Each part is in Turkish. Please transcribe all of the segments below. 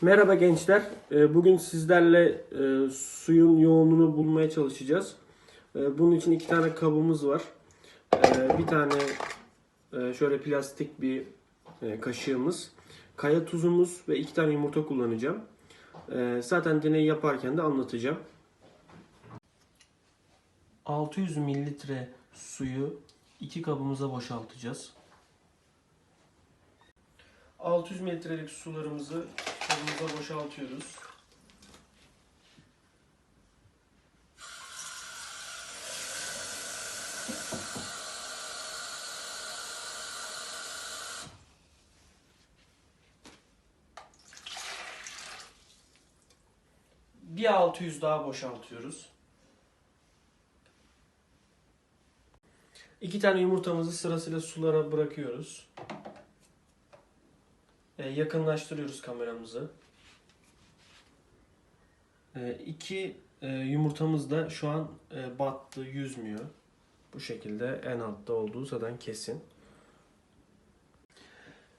Merhaba gençler. Ee, Bugün sizlerle e, suyun yoğunluğunu bulmaya çalışacağız. Ee, Bunun için iki tane kabımız var. Ee, Bir tane e, şöyle plastik bir e, kaşığımız, kaya tuzumuz ve iki tane yumurta kullanacağım. Zaten deney yaparken de anlatacağım. 600 mililitre suyu iki kabımıza boşaltacağız. 600 mililitrelik sularımızı kabımıza boşaltıyoruz. Bir 600 daha boşaltıyoruz. İki tane yumurtamızı sırasıyla sulara bırakıyoruz. E, yakınlaştırıyoruz kameramızı. E, iki e, yumurtamız da şu an e, battı, yüzmüyor. Bu şekilde en altta olduğu zaten kesin.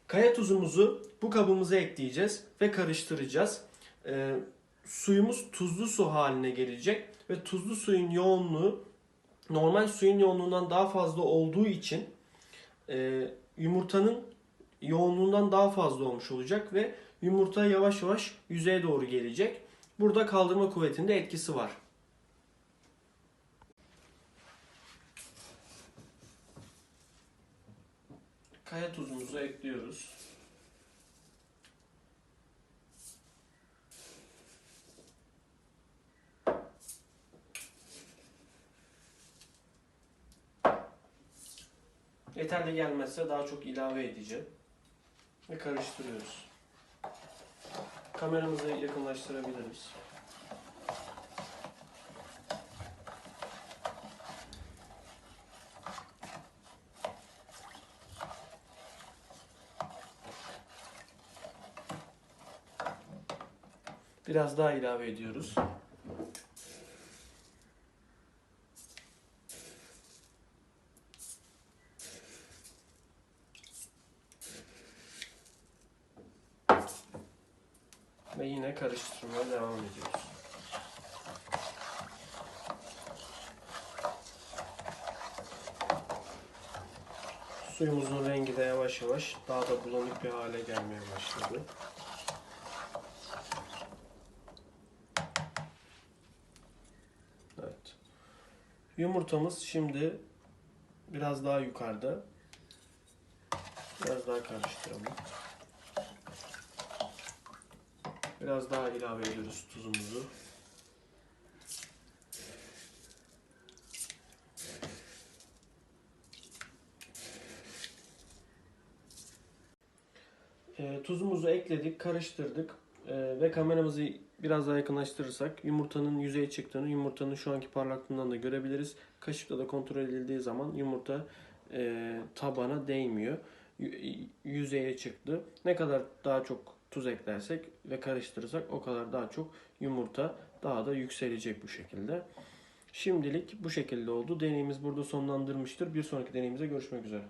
Kaya tuzumuzu bu kabımıza ekleyeceğiz ve karıştıracağız. E, suyumuz tuzlu su haline gelecek ve tuzlu suyun yoğunluğu normal suyun yoğunluğundan daha fazla olduğu için e, yumurtanın yoğunluğundan daha fazla olmuş olacak ve yumurta yavaş yavaş yüzeye doğru gelecek. Burada kaldırma kuvvetinde etkisi var. Kaya tuzumuzu ekliyoruz. Yeterli gelmezse daha çok ilave edeceğim. Ve karıştırıyoruz. Kameramızı yakınlaştırabiliriz. Biraz daha ilave ediyoruz. Ve yine karıştırmaya devam ediyoruz. Suyumuzun rengi de yavaş yavaş daha da bulanık bir hale gelmeye başladı. Evet. Yumurtamız şimdi biraz daha yukarıda. Biraz daha karıştıralım. Biraz daha ilave ediyoruz tuzumuzu. E, tuzumuzu ekledik, karıştırdık E, ve kameramızı biraz daha yakınlaştırırsak yumurtanın yüzeye çıktığını, yumurtanın şu anki parlaklığından da görebiliriz. Kaşıkla da kontrol edildiği zaman yumurta e, tabana değmiyor. Y- yüzeye çıktı. Ne kadar daha çok tuz eklersek ve karıştırırsak o kadar daha çok yumurta daha da yükselecek bu şekilde. Şimdilik bu şekilde oldu. Deneyimiz burada sonlandırmıştır. Bir sonraki deneyimize görüşmek üzere.